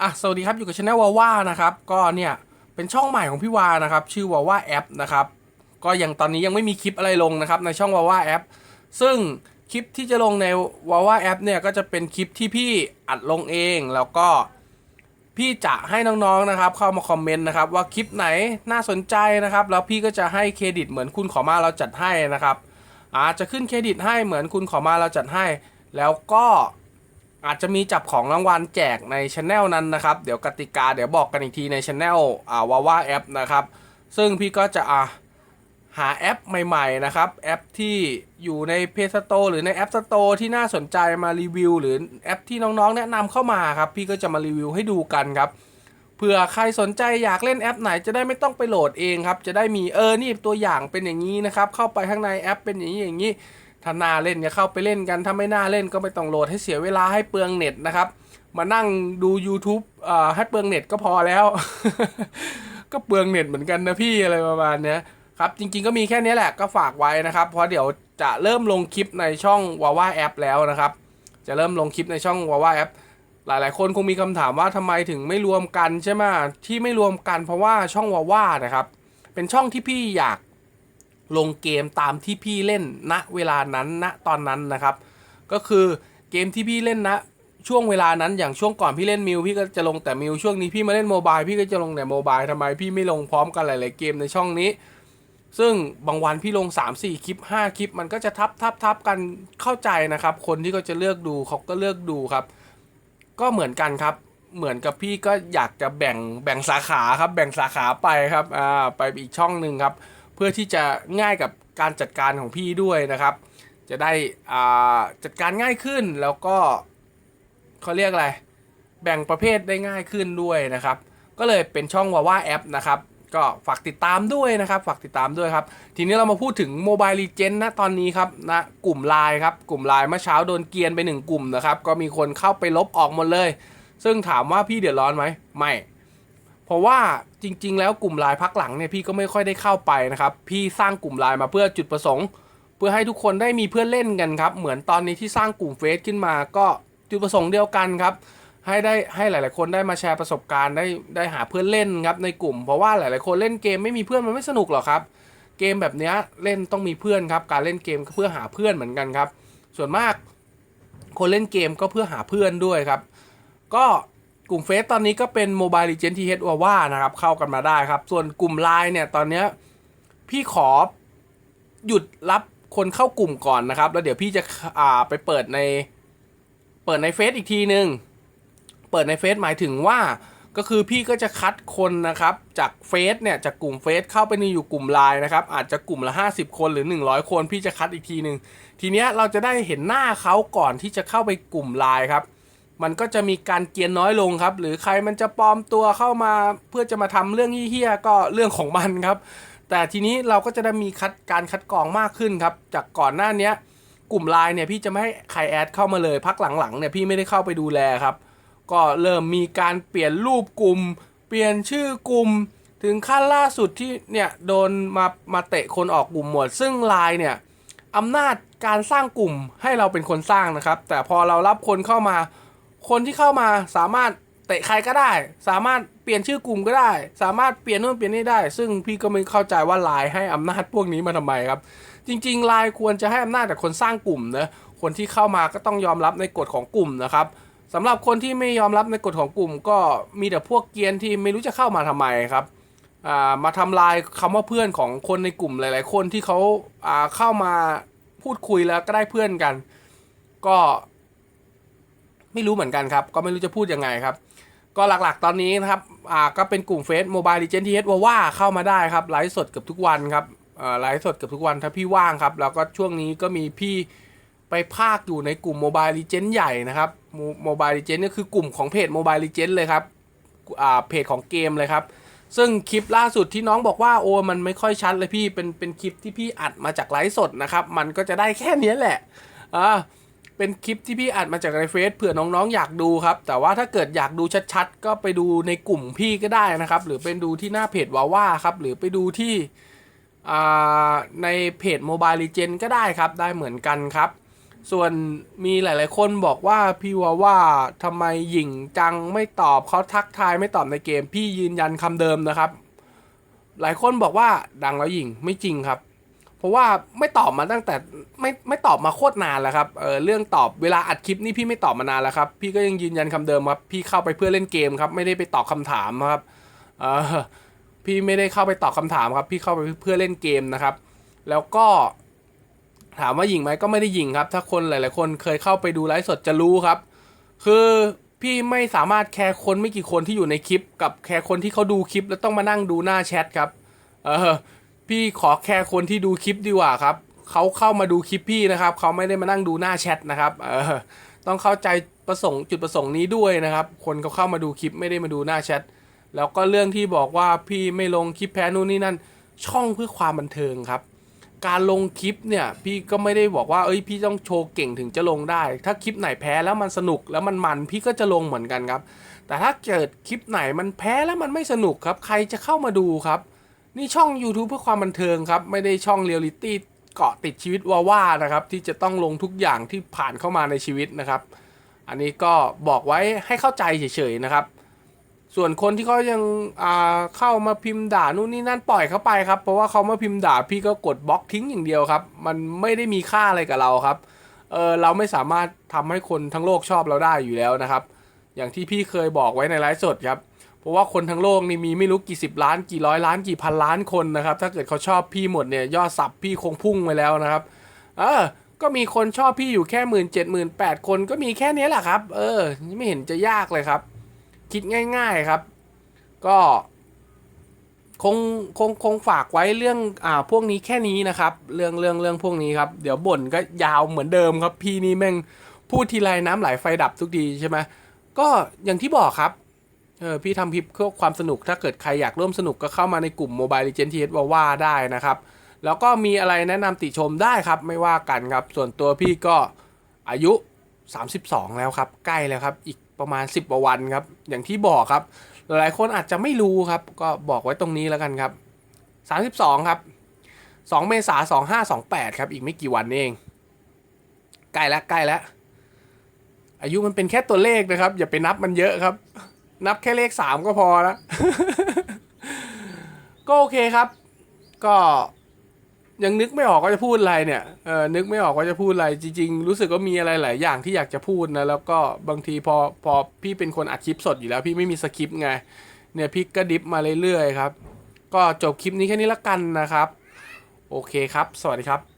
อะสวัสดีครับอยู่กับช anel วาว่านะครับก็เนี่ยเป็นช่องใหม่ของพี่วานะครับชื่อวาว่าแอปนะครับก็ยังตอนนี้ยังไม่มีคลิปอะไรลงนะครับในช่องวาว่าแอปซึ่งคลิปที่จะลงในวาว่าแอปเนี่ยก็จะเป็นคลิปที่พี่อัดลงเองแล้วก็พี่จะให้น้องๆนะครับเข้ามาคอมเมนต์นะครับว่าคลิปไหนน่าสนใจนะครับแล้วพี่ก็จะให้เครดิตเหมือนคุณขอมาเราจัดให้นะครับอาจจะขึ้นเครดิตให้เหมือนคุณขอมาเราจัดให้ แล้วก็ อาจจะมีจับของรางวัลแจกในช anel นั้นนะครับ เดี๋ยวกติกาเดี๋ยวบอกกันอีกทีในช anel อ่าวาว่าแอปนะครับ ซึ่งพี่ก็จะอ่าหาแอปใหม่ๆนะครับ แอปที่อยู่ใน Play Store หรือใน App Store ที่น่าสนใจมารีวิว หรือแอปที่น้องๆ แนะนำเข้ามาครับ พี่ก็จะมารีวิวให้ดูกันครับเผื่อใครสนใจอยากเล่นแอปไหนจะได้ไม่ต้องไปโหลดเองครับ จะได้มีเออนี่ตัวอย่างเป็นอย่างนี้นะครับ เข้าไปข้างในแอปเป็นอย่างนี้อย่างนี้ ถ้าน่าเล่นก็เข้าไปเล่นกันถ้าไม่น่าเล่นก็ไม่ต้องโหลดให้เสียเวลาให้เปลืองเน็ตนะครับ มานั่งดู YouTube เอ่อให้เปลืองเน็ตก็พอแล้ว ก็เปลืองเน็ตเหมือนกันนะพี่อะไรประมาณเนี้ยครับจริงๆก็มีแค่นี้แหละก็ฝากไว้นะครับเพราะเดี๋ยวจะเริ่มลงคลิปในช่องวาว่าแอปแล้วนะครับ จะเริ่มลงคลิปในช่องวาว่าแอปหลายๆ คนคงมีคำถามว่าทำไมถึงไม่รวมกันใช่ไหมที่ไม่รวมกันเพราะว่าช่องวาว่านะครับ เป็นช่องที่พี่อยาก ลงเกมตามที่พี่เล่นณเวลานั้นณตอนนั้นนะครับ ก็คือเกมที่พี่เล่นณช่วงเวลานั้นอย่างช่วงก่อนพี่เล่นมิวพี่ก็จะลงแต่มิวช่วงนี้พี่มาเล่นโมบายพี่ก็จะลงแต่โมบายทำไมพี่ไม่ลงพร้อมกันหลาย ๆ เกมในช่องนี้ ซึ่งบางวันพี่ลง 3-4 คลิป 5 คลิป มันก็จะทับทับทับกันเข้าใจนะครับ คนที่เขาจะเลือกดูเขาก็เลือกดูครับ ก็เหมือนกันครับ เหมือนกับพี่ก็อยากจะแบ่งแบ่งสาขาครับ แบ่งสาขาไปครับอ่าไปอีกช่องหนึ่งครับ เพื่อที่จะง่ายกับการจัดการของพี่ด้วยนะครับ จะได้จัดการง่ายขึ้นแล้วก็เขาเรียกอะไร แบ่งประเภทได้ง่ายขึ้นด้วยนะครับ ก็เลยเป็นช่องวาว่าแอปนะครับ ก็ฝากติดตามด้วยนะครับ ฝากติดตามด้วยครับ ทีนี้เรามาพูดถึงโมบายลีเจนนะตอนนี้ครับนะกลุ่มไลน์ครับ กลุ่มไลน์เมื่อเช้าโดนเกียนไปหนึ่งกลุ่มนะครับ ก็มีคนเข้าไปลบออกหมดเลย ซึ่งถามว่าพี่เดือดร้อนไหมไม่ เพราะว่าจริง ๆ แล้วกลุ่มไลน์พักหลังเนี่ยพี่ก็ไม่ค่อยได้เข้าไปนะครับ พี่สร้างกลุ่มไลน์มาเพื่อจุดประสงค์ เพื่อให้ทุกคนได้มีเพื่อนเล่นกันครับ เหมือนตอนนี้ที่สร้างกลุ่มเฟซขึ้นมา ก็จุดประสงค์เดียวกันครับ ให้ได้ให้หลาย ๆ คนได้มาแชร์ประสบการณ์ได้ได้หาเพื่อนเล่นครับในกลุ่ม เพราะว่าหลาย ๆ คนเล่นเกมไม่มีเพื่อนมันไม่สนุกหรอกครับ เกมแบบนี้เล่นต้องมีเพื่อนครับ การเล่นเกมเพื่อหาเพื่อนเหมือนกันครับ ส่วนมากคนเล่นเกมก็เพื่อหาเพื่อนด้วยครับ ก็ กลุ่มเฟซตอนนี้ก็เป็นโมบาย l ีเจนทีเฮดว่าว่านะครับ เข้ากันมาได้ครับ ส่วนกลุ่มไลน์เนี่ยตอนเนี้ยพี่ขอหยุดรับคนเข้ากลุ่มก่อนนะครับ แล้วเดี๋ยวพี่จะอ่าไปเปิดในเปิดในเฟซอีกทีหนึงเปิดในเฟซหมายถึงว่าก็คือพี่ก็จะคัดคนนะครับ จากเฟซเนี่ยจากกลุ่มเฟซเข้าไปในอยู่กลุ่มไลน์นะครับ อาจจะกลุ่มละ 50 คนหรือ 100 คน พี่จะคัดอีกทีหนึ่งทีเนี้ยเราจะได้เห็นหน้าเขาก่อนที่จะเข้าไปกลุ่มไลน์ครับ มันก็จะมีการเกียนน้อยลงครับ หรือใครมันจะปลอมตัวเข้ามาเพื่อจะมาทำเรื่องเฮี้ยก็เรื่องของมันครับ แต่ทีนี้เราก็จะได้มีคัดการคัดกรองมากขึ้นครับ จากก่อนหน้านี้กลุ่มไลน์เนี่ยพี่จะไม่ให้ใครแอดเข้ามาเลยพักหลังๆเนี่ยพี่ไม่ได้เข้าไปดูแลครับ ก็เริ่มมีการเปลี่ยนรูปกลุ่ม เปลี่ยนชื่อกลุ่ม ถึงขั้นล่าสุดที่เนี่ยโดนมามาเตะคนออกกลุ่มหมด ซึ่งไลน์เนี่ยอำนาจการสร้างกลุ่มให้เราเป็นคนสร้างนะครับ แต่พอเรารับคนเข้ามา คนที่เข้ามาสามารถเตะใครก็ได้ สามารถเปลี่ยนชื่อกลุ่มก็ได้ สามารถเปลี่ยนนู่นเปลี่ยนนี่ได้ ซึ่งพี่ก็ไม่เข้าใจว่าไลน์ให้อำนาจพวกนี้มาทำไมครับ จริงๆไลน์ควรจะให้อำนาจแต่คนสร้างกลุ่มนะคนที่เข้ามาก็ต้องยอมรับในกฎของกลุ่มนะครับสำหรับคนที่ไม่ยอมรับในกฎของกลุ่ม ก็มีแต่พวกเกียนที่ไม่รู้จะเข้ามาทำไมครับามาทำลายคำว่าเพื่อนของคนในกลุ่มหลาย ๆ คนที่เขาาเข้ามาพูดคุยแล้วก็ได้เพื่อนกัน ก็ ไม่รู้เหมือนกันครับ ก็ไม่รู้จะพูดยังไงครับ ก็หลักๆตอนนี้นะครับอ่าก็เป็นกลุ่มเฟซโมบายดิเจนทีเอสว่าว่าเข้ามาได้ครับไลฟ์สดเกือบทุกวันครับอ่าไลฟ์สดเกือบทุกวันถ้าพี่ว่างครับ แล้วก็ช่วงนี้ก็มีพี่ไปภาคอยู่ในกลุ่มโมบายดิเจนใหญ่นะครับโมบายดิเจนก็คือกลุ่มของเพจโมบายดิเจนเลยครับอ่าเพจของเกมเลยครับซึ่งคลิปล่าสุดที่น้องบอกว่าโอ้มันไม่ค่อยชัดเลยพี่เป็นเป็นคลิปที่พี่อัดมาจากไลฟ์สดนะครับ มันก็จะได้แค่นี้แหละอ่า เป็นคลิปที่พี่อัดมาจากในเฟซเผื่อน้องๆอยากดูครับ แต่ว่าถ้าเกิดอยากดูชัดๆ ก็ไปดูในกลุ่มพี่ก็ได้นะครับ หรือเป็นดูที่หน้าเพจวาว่าครับ หรือไปดูที่ในเพจ Mobile Legend ก็ได้ครับ ได้เหมือนกันครับ ส่วนมีหลายๆ คนบอกว่าพี่ว่าว่าทำไมหญิงจังไม่ตอบเขาทักทายไม่ตอบในเกม พี่ยืนยันคำเดิมนะครับ หลายคนบอกว่าดังแล้วหญิงไม่จริงครับ เพราะว่าไม่ตอบมาตั้งแต่ไม่ไม่ตอบมาโคตรนานแล้วครับเออเรื่องตอบเวลาอัดคลิปนี่พี่ไม่ตอบมานานแล้วครับ พี่ก็ยังยืนยันคำเดิมครับพี่เข้าไปเพื่อเล่นเกมครับ ไม่ได้ไปตอบคำถามครับเออพี่ไม่ได้เข้าไปตอบคำถามครับ พี่เข้าไปเพื่อเล่นเกมนะครับ แล้วก็ถามว่ายิงไหมก็ไม่ได้ยิงครับ ถ้าคนหลาย ๆ คนเคยเข้าไปดูไลฟ์สดจะรู้ครับ คือพี่ไม่สามารถแคร์คนไม่กี่คนที่อยู่ในคลิป กับแคร์คนที่เขาดูคลิป แล้วต้องมานั่งดูหน้าแชทครับ เออ พี่ขอแคร์คนที่ดูคลิปดีกว่าครับเขาเข้ามาดูคลิปพี่นะครับเขาไม่ได้มานั่งดูหน้าแชทนะครับเออต้องเข้าใจประสงค์จุดประสงค์นี้ด้วยนะครับ คนเขาเข้ามาดูคลิปไม่ได้มาดูหน้าแชทแล้วก็เรื่องที่บอกว่าพี่ไม่ลงคลิปแพ้นู่นนี่นั่น ช่องเพื่อความบันเทิงครับ การลงคลิปเนี่ยพี่ก็ไม่ได้บอกว่าเอ้ยพี่ต้องโชว์เก่งถึงจะลงได้ ถ้าคลิปไหนแพ้แล้วมันสนุกแล้วมันมันพี่ก็จะลงเหมือนกันครับ แต่ถ้าเกิดคลิปไหนมันแพ้แล้วมันไม่สนุกครับ ใครจะเข้ามาดูครับ นี่ช่อง YouTube เพื่อความบันเทิงครับ ไม่ได้ช่องเรียลลิตี้เกาะติดชีวิตว่าว่านะครับ ที่จะต้องลงทุกอย่างที่ผ่านเข้ามาในชีวิตนะครับ อันนี้ก็บอกไว้ให้เข้าใจเฉยๆนะครับ ส่วนคนที่เขายังอ่าเข้ามาพิมพ์ด่านู่นนี่นั่นปล่อยเขาไปครับ เพราะว่าเขามาพิมพ์ด่าพี่ก็กดบล็อกทิ้งอย่างเดียวครับ มันไม่ได้มีค่าอะไรกับเราครับเออเราไม่สามารถทำให้คนทั้งโลกชอบเราได้อยู่แล้วนะครับ อย่างที่พี่เคยบอกไว้ในไลฟ์สดครับ ราะว่าคนทั้งโลกนี่มีไม่รู้กี่สิบล้านกี่ร้อยล้านกี่พันล้านคนนะครับ ถ้าเกิดเขาชอบพี่หมดเนี่ยยอดสับพี่คงพุ่งไปแล้วนะครับ เออ ก็มีคนชอบพี่อยู่แค่หมื่นเจ็ดหมื่นแปดคนก็มีแค่นี้แหละครับ เออ ไม่เห็นจะยากเลยครับ คิดง่าย ๆครับ ก็คงคงคงฝากไว้เรื่องอ่าพวกนี้แค่นี้นะครับ เรื่องเรื่องเรื่องพวกนี้ครับ เดี๋ยวบ่นก็ยาวเหมือนเดิมครับ พี่นี่แม่งพูดทีไรน้ำไหลไฟดับทุกทีใช่ไหมก็อย่างที่บอกครับ เออพี่ทำคลิปเพื่อความสนุกถ้าเกิดใครอยากร่วมสนุกก็เข้ามาในกลุ่ม Mobile Legends TS ว่าว่าได้นะครับ แล้วก็มีอะไรแนะนำติชมได้ครับไม่ว่ากันครับ ส่วนตัวพี่ก็อายุ 32 แล้วครับ ใกล้แล้วครับ อีกประมาณ 10กว่าวันครับ อย่างที่บอกครับ หลายคนอาจจะไม่รู้ครับ ก็บอกไว้ตรงนี้แล้วกันครับ 32 ครับ 2 เมษายน2528 ครับ อีกไม่กี่วันเอง ใกล้แล้วใกล้แล้วอายุมันเป็นแค่ตัวเลขนะครับ อย่าไปนับมันเยอะครับ นับแค่เลข3ก็พอแล้วก็โอเคครับ ก็ยังนึกไม่ออกว่าจะพูดอะไรเนี่ยเออนึกไม่ออกว่าจะพูดอะไร จริง ๆ รู้สึกว่ามีอะไรหลายอย่างที่อยากจะพูดนะ แล้วก็บางทีพอพอพี่เป็นคนอัดคลิปสดอยู่แล้ว พี่ไม่มีสคริปต์ไง เนี่ยพี่ก็ดิฟมาเรื่อยๆครับ ก็จบคลิปนี้แค่นี้ละกันนะครับ โอเคครับ สวัสดีครับ